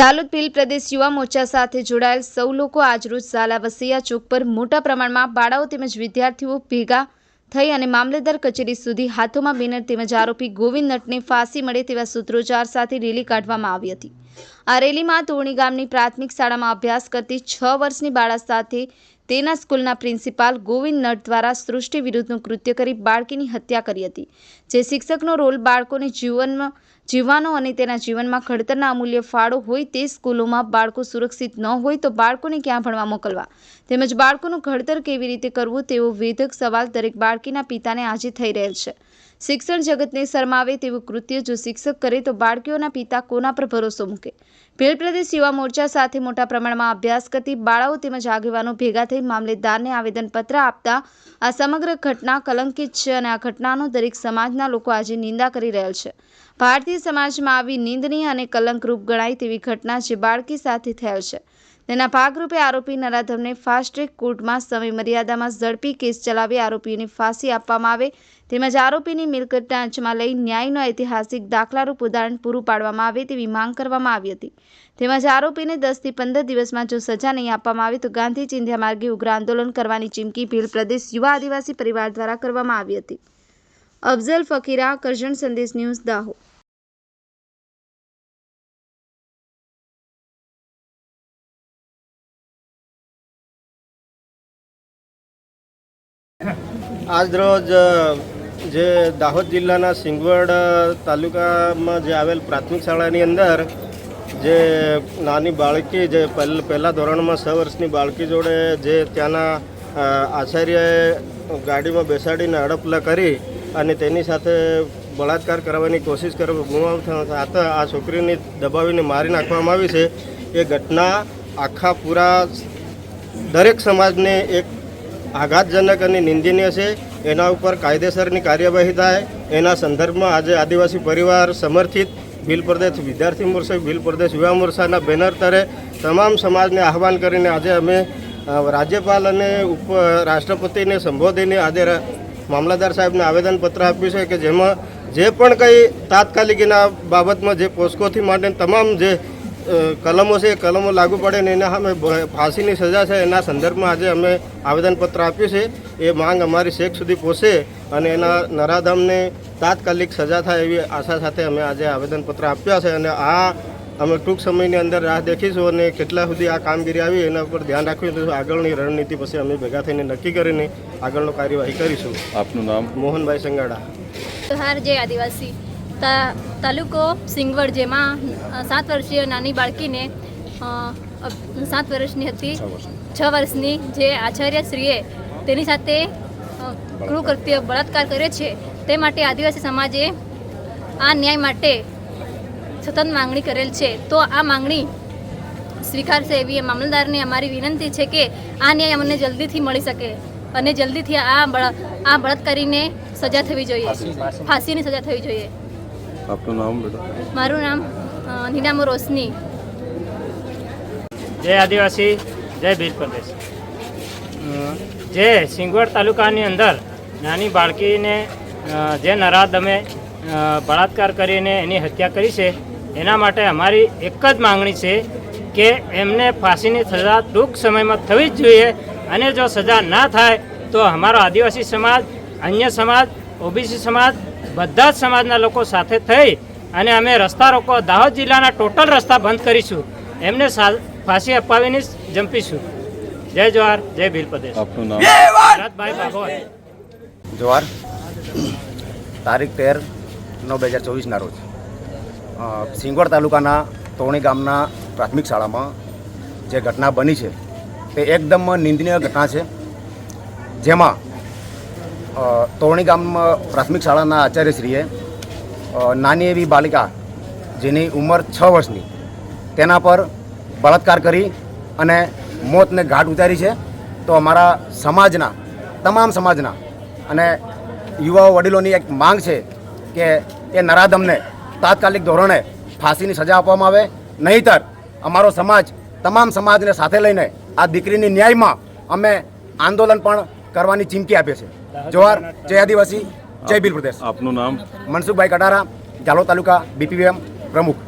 સાલુદ ભીલ પ્રદેશ યુવા મોરચા સાથે જોડાયેલ સૌ લોકો આજરોજ ઝાલાવસૈયા ચોક પર મોટા પ્રમાણમાં બાળાઓ તેમજ વિદ્યાર્થીઓ ભેગા થઈ અને મામલેદાર કચેરી સુધી હાથોમાં બેનર તેમજ આરોપી ગોવિંદ નટને ફાંસી મળે તેવા સૂત્રોચ્ચાર સાથે રેલી કાઢવામાં આવી હતી. આ રેલીમાં તોરણી ગામની પ્રાથમિક શાળામાં અભ્યાસ કરતી છ વર્ષની બાળા સાથે તેના સ્કૂલના પ્રિન્સિપાલ ગોવિંદ નટ દ્વારા સૃષ્ટિ વિરુદ્ધનું કૃત્ય કરી બાળકીની હત્યા કરી હતી, જે શિક્ષકનો રોલ બાળકોને જીવનમાં જીવવાનો અને તેના જીવનમાં ઘડતરના અમૂલ્ય ફાળો હોય તે સ્કૂલોમાં બાળકો સુરક્ષિત ન હોય તો બાળકોને ક્યાં ભણવા મોકલવા? તેમજ બાળકોનું ઘડતર કેવી રીતે કરવું તેવો વેધક સવાલ દરેક બાળકીના પિતાને આજે થઈ રહેલ છે. શિક્ષણ જગતને શરમાવે તેવું કૃત્ય જો શિક્ષક કરે તો બાળકીઓના પિતા કોના પર ભરોસો મૂકે? ભીલ પ્રદેશ યુવા મોરચા સાથે મોટા પ્રમાણમાં અભ્યાસ કરતી બાળાઓ તેમજ આગેવાનો ભેગા થઈ મામલેદારને આવેદનપત્ર આપતા આ સમગ્ર ઘટના કલંકિત છે અને આ ઘટનાનો દરેક સમાજના લોકો આજે નિંદા કરી રહેલ છે. ભારતીય સમાજમાં આવી નિંદનીય અને કલંકરૂપ ગણાય તેવી ઘટના જે બાળકી સાથે થયેલ છે. તેના ભાગરૂપે આરોપી નરાધમને ફાસ્ટ ટ્રેક કોર્ટમાં સમય મર્યાદામાં ઝડપી કેસ ચલાવી આરોપીને ફાંસી આપવામાં આવે તેમજ આરોપીની મિલકતના અંચમાં લઈ ન્યાયનો ઐતિહાસિક દાખલારૂપ ઉદાહરણ પૂરું પાડવામાં આવે તેવી માંગ કરવામાં આવી હતી. તેમજ આરોપીને દસથી પંદર દિવસમાં જો સજા નહીં આપવામાં આવે તો ગાંધી ચિંધ્યા માર્ગે ઉગ્ર આંદોલન કરવાની ચીમકી ભીલ પ્રદેશ યુવા આદિવાસી પરિવાર દ્વારા કરવામાં આવી હતી. અફઝલ ફકીરા, કરજણ સંદેશ ન્યૂઝ દાહોદ. આજરોજ જે દાહોદ જિલ્લાના સિંગવડ તાલુકામાં જે આવેલ પ્રાથમિક શાળાની અંદર, જે નાની બાળકી, જે પહેલાં ધોરણમાં છ વર્ષની બાળકી જોડે જે ત્યાંના આચાર્યએ ગાડીમાં બેસાડીને હડપલા કરી અને તેની સાથે બળાત્કાર કરવાની કોશિશ કરવા ગુમાવતા આ છોકરીને દબાવીને મારી નાખવામાં આવી છે. એ ઘટના આખા પૂરા દરેક સમાજને એક આઘાતજનક અને નિંદનીય છે. એના ઉપર કાયદેસરની કાર્યવાહી થાય. એના સંદર્ભમાં આજે આદિવાસી પરિવાર સમર્થિત ભીલ પ્રદેશ વિદ્યાર્થી મોરચો ભીલ પ્રદેશ યુવા મોરચાના બેનર તરે તમામ સમાજને આહવાન કરીને આજે અમે રાજ્યપાલ અને ઉપ, રાષ્ટ્રપતિને સંબોધીને આજે મામલતદાર સાહેબને આવેદનપત્ર આપ્યું છે કે જેમાં જે પણ કંઈ તાત્કાલિક એના બાબતમાં જે પોસ્કોથી માટે તમામ જે કલમો છે એ કલમો લાગુ પડે ને એના સામે ફાંસીની સજા છે. એના સંદર્ભમાં આજે અમે આવેદનપત્ર આપ્યું છે. એ માંગ અમારી શેખ સુધી પહોંચે અને એના નરાધમને તાત્કાલિક સજા થાય એવી આશા સાથે અમે આજે આવેદનપત્ર આપ્યા છે અને આ અમે ટૂંક સમયની અંદર રાહ દેખીશું અને કેટલા સુધી આ કામગીરી આવી એના ઉપર ધ્યાન રાખીશું તો આગળની રણનીતિ પછી અમે ભેગા થઈને નક્કી કરીને આગળનો કાર્યવાહી કરીશું. આપનું નામ? મોહનભાઈ સંગાડા. જે આદિવાસી. તાલુકો સિંગવડ જેમાં સાત વર્ષીય નાની બાળકીને સાત વર્ષની હતી. છ વર્ષની. જે આચાર્યશ્રીએ તેની સાથે અ, બળાત્કાર. કર્યો છે. તે માટે આદિવાસી સમાજે આ ન્યાય માટે સતત માંગણી કરેલ છે. તો આ માંગણી સ્વીકારશે એવી મામલતદારને અમારી વિનંતી છે કે આ ન્યાય અમને જલ્દીથી મળી શકે અને જલ્દીથી આ બળ આ બળાત્કારીને સજા થવી જોઈએ. ફાંસીની સજા થવી જોઈએ. આપનું નામ બેટા? મારું નામ નીનામો રોશની. જય આદિવાસી જય ભીલ પ્રદેશ. જે સિંગવડ તાલુકાની અંદર નાની બાળકીને જે નરાધમે બળાત્કાર કરીને એની હત્યા કરી છે એના માટે અમારી એક જ માંગણી છે કે એમને ફાંસીની સજા ટૂંક સમયમાં થવી જ જોઈએ અને જો સજા ના થાય તો અમારો આદિવાસી સમાજ અન્ય સમાજ ઓબીસી સમાજ બધા જ સમાજના લોકો સાથે થઈ અને અમે રસ્તા રોકો. દાહોદ જિલ્લાના ટોટલ રસ્તા બંધ કરીશું. એમને ફાંસી અપાવીને જંપીશું. જય જવાહર જય ભીલ પ્રદેશ. જવાહર તારીખ તેર નવ બે હજાર ચોવીસના રોજ સિંગોડ તાલુકાના તોણી ગામના પ્રાથમિક શાળામાં જે ઘટના બની છે તે એકદમ નિંદનીય ઘટના છે. જેમાં તોરણી ગામ પ્રાથમિક શાળાના આચાર્યશ્રીએ નાની એવી બાલિકા જેની ઉંમર છ વર્ષની, તેના પર બળાત્કાર કરી અને મોતને ઘાટ ઉતારી છે. તો અમારા સમાજના, તમામ સમાજના અને યુવાઓ વડીલોની એક માંગ છે કે એ નરાધમને તાત્કાલિક ધોરણે ફાંસીની સજા આપવામાં આવે. નહીંતર અમારો સમાજ, તમામ સમાજને સાથે લઈને આ દીકરીની ન્યાયમાં અમે આંદોલન પણ કરવાની ચીમકી આપે છે. જોહાર જય આદિવાસી જય ભીલ પ્રદેશ. આપનું નામ? મનસુખભાઈ કટારા જાલો તાલુકા બીપીએમ પ્રમુખ.